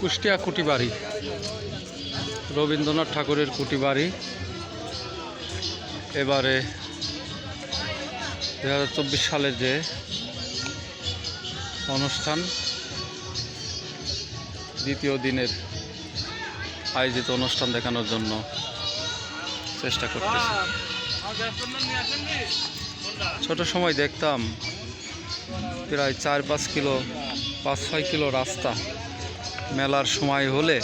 কুষ্টিয়া কুটিবাড়ি, রবীন্দ্রনাথ ঠাকুরের কুটিবাড়ি। এবারে দু চব্বিশ সালের যে অনুষ্ঠান, দ্বিতীয় দিনের আয়োজিত অনুষ্ঠান দেখানোর জন্য চেষ্টা করতেছি। ছোট সময় দেখতাম প্রায় চার পাঁচ কিলো, পাঁচ ছয় কিলো রাস্তা। মেলার সময় হলে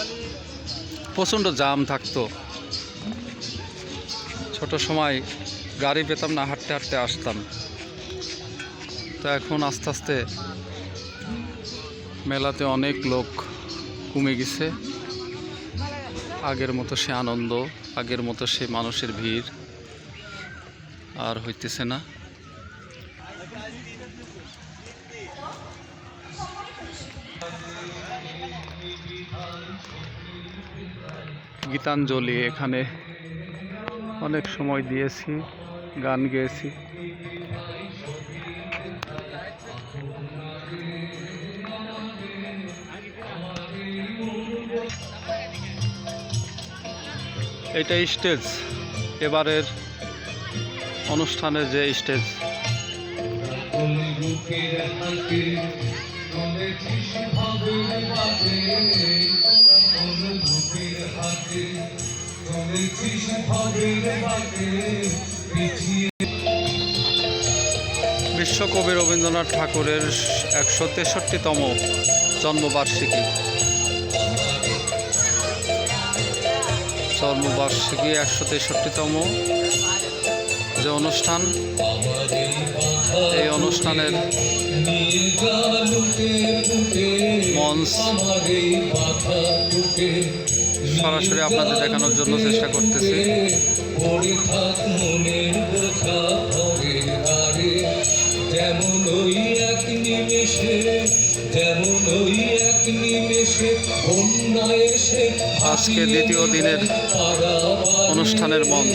প্রচণ্ড জাম থাকতো। ছোট সময় গাড়ি পেতাম না, হাঁটতে হাঁটতে আসতাম। তো এখন আস্তে আস্তে মেলাতে অনেক লোক কমে গেছে। আগের মতো সে আনন্দ, আগের মতো সে মানুষের ভিড়। আর হইতেছে না। গীতাঞ্জলি এখানে অনেক সময় দিয়েছি গান গেয়েছি। এটা স্টেজ। এবারের অনুষ্ঠানের যে স্টেজ। বিশ্বকবি রবীন্দ্রনাথ ঠাকুরের একশো তেষট্টিতম জন্মবার্ষিকী। জন্মবার্ষিকী একশো তেষট্টিতম। যে অনুষ্ঠান, এই অনুষ্ঠানের মঞ্চ সরাসরি আপনাদের দেখানোর জন্য চেষ্টা করতেছি। আজকে দ্বিতীয় দিনের অনুষ্ঠানের মঞ্চ।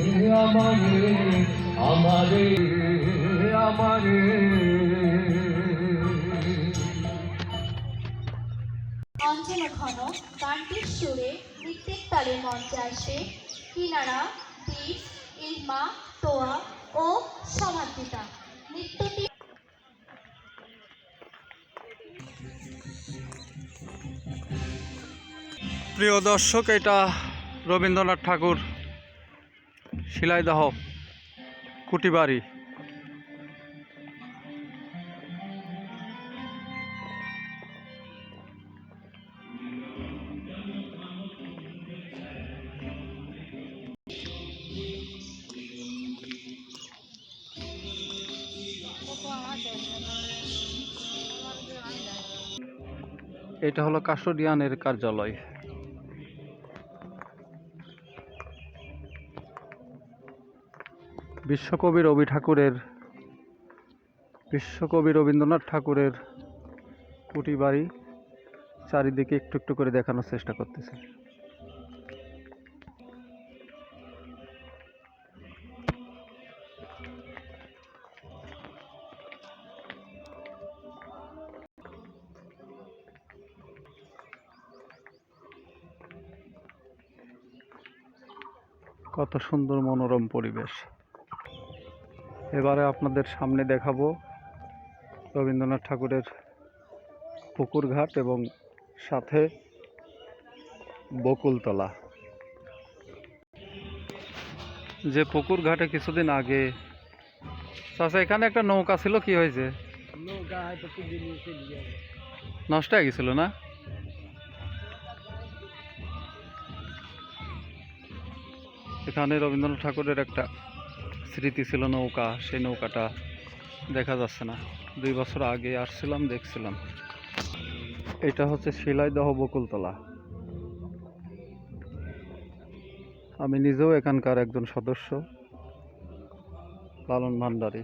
আমারে আমারে আমারে। অঞ্চল ঘন গানটির সুরে নৃত্যের তালে মঞ্চে আসে কিনারা ডিস ইলমা তোয়া ও সমাধিতা নৃত্যটি প্রিয় দর্শক এটা রবীন্দ্রনাথ ঠাকুর শিলাইদহ কুটিবাড়ি। এটা হলো কাস্টোডিয়ানের কার্যালয়। বিশ্বকবি রবি ঠাকুরের, বিশ্বকবি রবীন্দ্রনাথ ঠাকুরের কুটি বাড়ি চারিদিকে একটু একটু করে দেখানোর চেষ্টা করতেছে। কত সুন্দর মনোরম পরিবেশ। এবারে আপনাদের সামনে দেখাবো রবীন্দ্রনাথ ঠাকুরের পুকুর ঘাট এবং সাথে বকুলতলা। যে পুকুর ঘাটে কিছুদিন আগে চাচা এখানে একটা নৌকা ছিল কি হয়েছে? নষ্ট হয়ে গেছিল না? এখানে রবীন্দ্রনাথ ঠাকুরের একটা স্মৃতি ছিল নৌকা, সেই নৌকাটা দেখা যাচ্ছে না। দুই বছর আগে আসছিলাম, দেখছিলাম। এটা হচ্ছে শিলাইদহ বকুলতলা। আমি নিজেও এখানকার একজন সদস্য, লালন ভান্ডারী।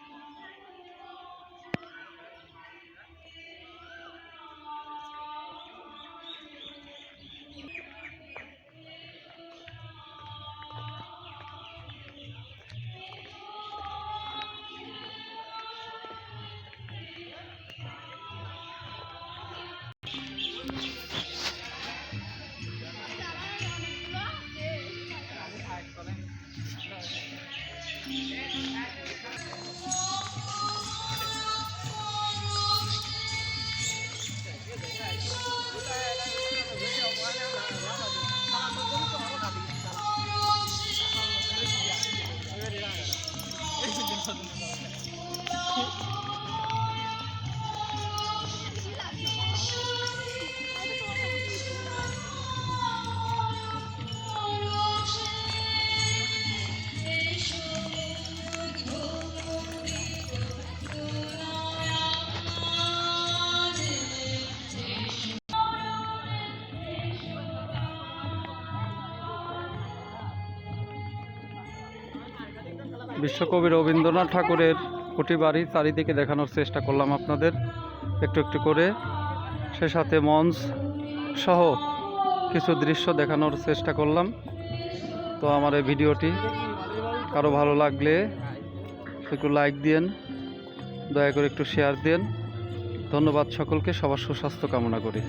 বিশ্বকবি রবীন্দ্রনাথ ঠাকুরের কুটি বাড়ি চারিদিকে দেখানোর চেষ্টা করলাম আপনাদের। একটু একটু করে সে সাথে মঞ্চ সহ কিছু দৃশ্য দেখানোর চেষ্টা করলাম। তো আমার এই ভিডিওটি কারও ভালো লাগলে একটু লাইক দিন দয়া করে একটু শেয়ার দিন ধন্যবাদ সকলকে, সবার সুস্বাস্থ্য কামনা করি।